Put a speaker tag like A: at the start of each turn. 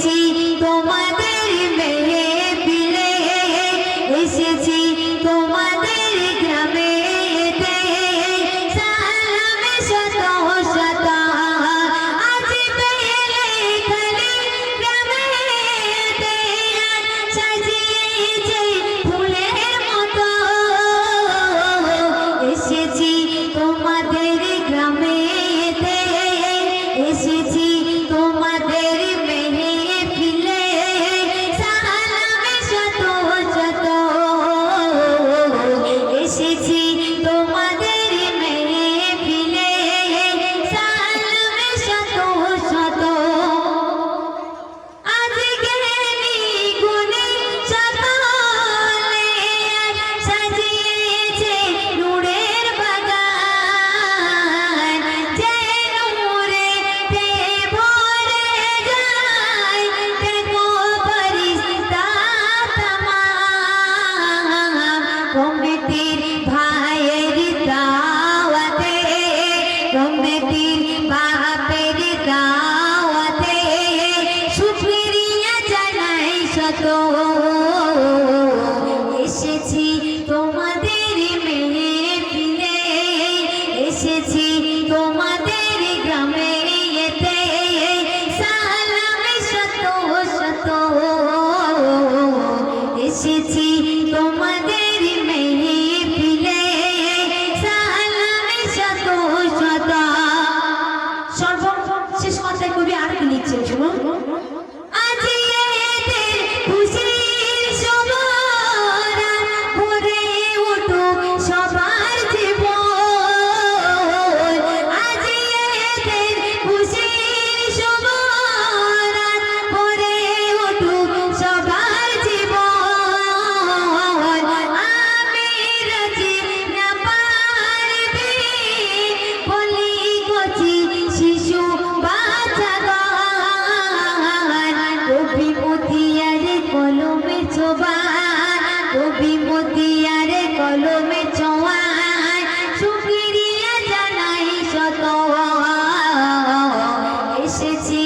A: sí, এসেছি তোমার কলমে ছোবা কবি মতিয়ার কলমে ছোয়া সুপ্রিয়া জানাই শত এসেছি